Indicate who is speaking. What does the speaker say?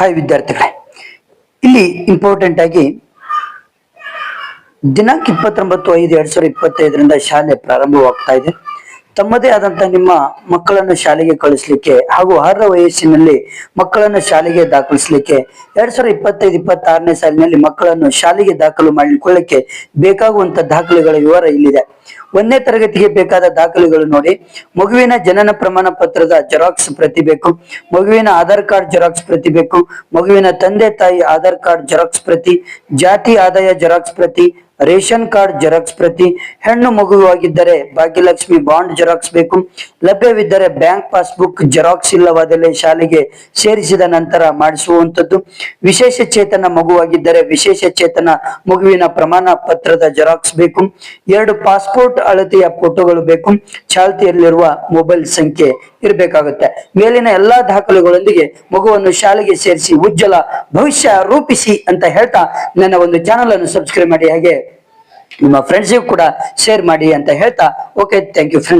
Speaker 1: Hi ವಿದ್ಯಾರ್ಥಿಗಳೇ, ಇಲ್ಲಿ important ಆಗಿ ದಿನಾಂಕ ಇಪ್ಪತ್ತೊಂಬತ್ತು ಐದು ಎರಡ್ ಸಾವಿರದ ಇಪ್ಪತ್ತೈದರಿಂದ ಶಾಲೆ ಪ್ರಾರಂಭವಾಗ್ತಾ ಇದೆ. ತಮ್ಮದೇ ಆದಂತ ನಿಮ್ಮ ಮಕ್ಕಳನ್ನು ಶಾಲೆಗೆ ಕಳಿಸ್ಲಿಕ್ಕೆ ಹಾಗೂ ಅರ್ಹ ವಯಸ್ಸಿನಲ್ಲಿ ಮಕ್ಕಳನ್ನು ಶಾಲೆಗೆ ದಾಖಲಿಸಲಿಕ್ಕೆ ಎರಡ್ ಸಾವಿರದ ಇಪ್ಪತ್ತೈದು, ಇಪ್ಪತ್ತಾರನೇ ಸಾಲಿನಲ್ಲಿ ಮಕ್ಕಳನ್ನು ಶಾಲೆಗೆ ದಾಖಲು ಮಾಡಿಕೊಳ್ಳಕ್ಕೆ ಬೇಕಾಗುವಂತ ದಾಖಲೆಗಳ ವಿವರ ಇಲ್ಲಿದೆ. ಒಂದನೇ ತರಗತಿಗೆ ಬೇಕಾದ ದಾಖಲೆಗಳು ನೋಡಿ. ಮಗುವಿನ ಜನನ ಪ್ರಮಾಣ ಪತ್ರದ ಜೆರಾಕ್ಸ್ ಪ್ರತಿ ಬೇಕು. ಮಗುವಿನ ಆಧಾರ್ ಕಾರ್ಡ್ ಜೆರಾಕ್ಸ್ ಪ್ರತಿ ಬೇಕು. ಮಗುವಿನ ತಂದೆ ತಾಯಿ ಆಧಾರ್ ಕಾರ್ಡ್ ಜೆರಾಕ್ಸ್ ಪ್ರತಿ. ಜಾತಿ ಆದಾಯ ಜೆರಾಕ್ಸ್ ಪ್ರತಿ. ರೇಷನ್ ಕಾರ್ಡ್ ಜೆರಾಕ್ಸ್ ಪ್ರತಿ. ಹೆಣ್ಣು ಮಗುವಾಗಿದ್ದರೆ ಭಾಗ್ಯಲಕ್ಷ್ಮಿ ಬಾಂಡ್ ಜೆರಾಕ್ಸ್ ಬೇಕು. ಲಭ್ಯವಿದ್ದರೆ ಬ್ಯಾಂಕ್ ಪಾಸ್ಬುಕ್ ಜೆರಾಕ್ಸ್ ಇಲ್ಲವಾದಲ್ಲಿ ಶಾಲೆಗೆ ಸೇರಿಸಿದ ನಂತರ ಮಾಡಿಸುವಂತದ್ದು ವಿಶೇಷ ಚೇತನ ಮಗುವಾಗಿದ್ದರೆ ವಿಶೇಷ ಚೇತನ ಮಗುವಿನ ಪ್ರಮಾಣ ಪತ್ರದ ಜೆರಾಕ್ಸ್ ಬೇಕು. ಎರಡು ಪಾಸ್ಪೋರ್ಟ್ ಅಳತೆಯ ಫೋಟೋಗಳು ಬೇಕು. ಚಾಲ್ತಿಯಲ್ಲಿರುವ ಮೊಬೈಲ್ ಸಂಖ್ಯೆ ಇರಬೇಕಾಗುತ್ತೆ. ಮೇಲಿನ ಎಲ್ಲಾ ದಾಖಲೆಗಳೊಂದಿಗೆ ಮಗುವನ್ನು ಶಾಲೆಗೆ ಸೇರಿಸಿ ಉಜ್ವಲ ಭವಿಷ್ಯ ರೂಪಿಸಿ ಅಂತ ಹೇಳ್ತಾ ನನ್ನ ಒಂದು ಚಾನಲ್ ಅನ್ನು ಸಬ್ಸ್ಕ್ರೈಬ್ ಮಾಡಿ ಹಾಗೆ ನಿಮ್ಮ ಫ್ರೆಂಡ್ಸಿಗೂ ಕೂಡ ಶೇರ್ ಮಾಡಿ ಅಂತ ಹೇಳ್ತಾ. Okay thank you friends